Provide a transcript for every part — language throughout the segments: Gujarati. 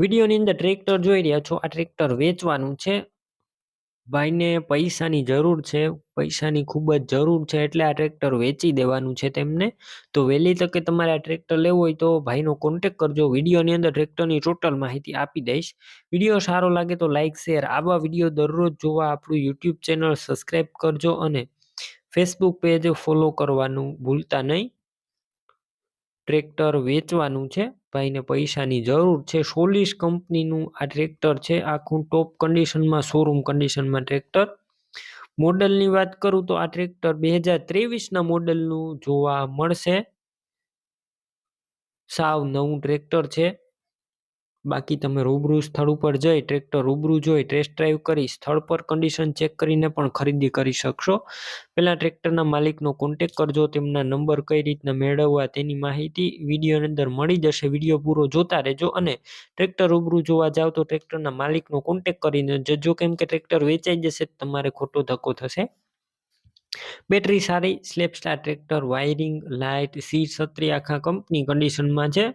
વિડીયોની અંદર ટ્રેક્ટર જોઈ રહ્યા છો. આ ટ્રેક્ટર વેચવાનું છે. ભાઈને પૈસાની જરૂર છે. પૈસાની ખૂબ જ જરૂર છે એટલે આ ટ્રેક્ટર વેચી દેવાનું છે તેમને. તો વહેલી તકે તમારે આ ટ્રેક્ટર લેવું હોય તો ભાઈનો કોન્ટેક કરજો. વિડીયોની અંદર ટ્રેક્ટરની ટોટલ માહિતી આપી દઈશ. વીડિયો સારો લાગે તો લાઇક શેર આવા વીડિયો દરરોજ જોવા આપણું યુટ્યુબ ચેનલ સબસ્ક્રાઈબ કરજો અને ફેસબુક પેજ ફોલો કરવાનું ભૂલતા નહીં. ટ્રેક્ટર વેચવાનું છે. ભાઈને પૈસાની જરૂર છે. સોલિસ કંપનીનું આ ટ્રેક્ટર છે. આખું ટોપ કન્ડિશનમાં શોરૂમ કન્ડિશનમાં ટ્રેક્ટર. મોડલની વાત કરું તો આ ટ્રેક્ટર બે હજાર ત્રેવીસના મોડલનું જોવા મળશે. સાવ નવું ટ્રેક્ટર છે. બાકી તમે રૂબરૂ સ્થળ ઉપર જઈ ટ્રેક્ટર રૂબરૂ જોઈ ટેસ્ટ ડ્રાઈવ કરી સ્થળ પર કન્ડિશન ચેક કરીને પણ ખરીદી કરી શકશો. પહેલાં ટ્રેક્ટરના માલિકનો કોન્ટેક કરજો, તેમના નંબર કઈ રીતના મેળવવા તેની માહિતી વિડીયોની અંદર મળી જશે. વીડિયો પૂરો જોતા રહેજો અને ટ્રેક્ટર રૂબરૂ જોવા જાવ તો ટ્રેક્ટરના માલિકનો કોન્ટેક કરીને જજો. કેમ કે ટ્રેક્ટર વેચાઈ જશે તમારે ખોટો ધક્કો થશે. બેટરી સારી સ્લેપ star tractor wiring light seat છત્રી આખા કંપની કન્ડિશનમાં છે.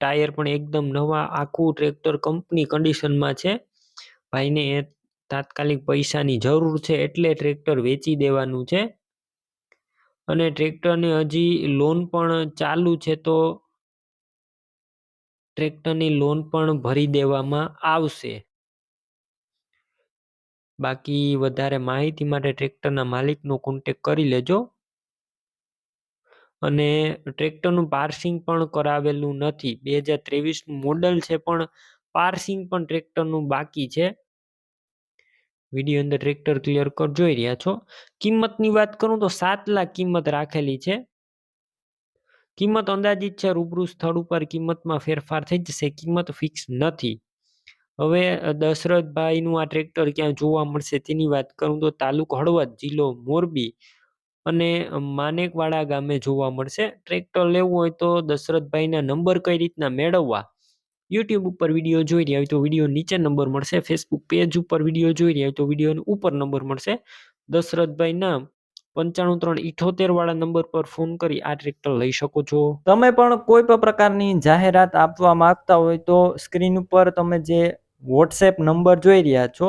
ટાયર પણ એકદમ નવા, આખું ટ્રેક્ટર કંપની કન્ડિશનમાં છે. ભાઈને એ તાત્કાલિક પૈસાની જરૂર છે એટલે ટ્રેક્ટર વેચી દેવાનું છે. અને ટ્રેક્ટરની હજી લોન પણ ચાલુ છે તો ટ્રેક્ટરની લોન પણ ભરી દેવામાં આવશે. બાકી વધારે માહિતી માટે ટ્રેક્ટરના માલિકનો કોન્ટેક કરી લેજો. અને ટ્રેક્ટરનું પાર્સિંગ પણ કરાવેલું નથી. બે હજાર ત્રેવીસનું મોડલ છે, પણ પાર્સિંગ પણ ટ્રેક્ટરનું બાકી છે. વીડિયો અંદર ટ્રેક્ટર ક્લિયર કર, જોઈ રહ્યા છો. કિંમતની વાત કરું તો સાત લાખ કિંમત રાખેલી છે. કિંમત અંદાજિત છે, રૂબરૂ સ્થળ ઉપર કિંમતમાં ફેરફાર થઈ જશે. કિંમત ફિક્સ નથી. હવે દશરથભાઈનું આ ટ્રેક્ટર ક્યાં જોવા મળશે તેની વાત કરું તો તાલુકો હળવદ જિલ્લો મોરબી. અને માનેકવાડા ગામે જોવા મળશે. ટ્રેક્ટર લેવું હોય તો દશરથભાઈના નંબર કઈ રીતના મેળવવા? યુટ્યુબ ઉપર વીડિયો જોઈ રહ્યા હોય તો વીડિયો નીચે નંબર મળશે. ફેસબુક પેજ ઉપર વીડિયો જોઈ રહ્યા હોય તો વીડિયો ઉપર નંબર મળશે. દશરથભાઈના પંચાણું ત્રણ ઇઠોતેર વાળા નંબર પર ફોન કરી આ ટ્રેક્ટર લઈ શકો છો. તમે પણ કોઈ પણ પ્રકારની જાહેરાત આપવા માંગતા હોય તો સ્ક્રીન ઉપર તમે જે વોટ્સએપ નંબર જોઈ રહ્યા છો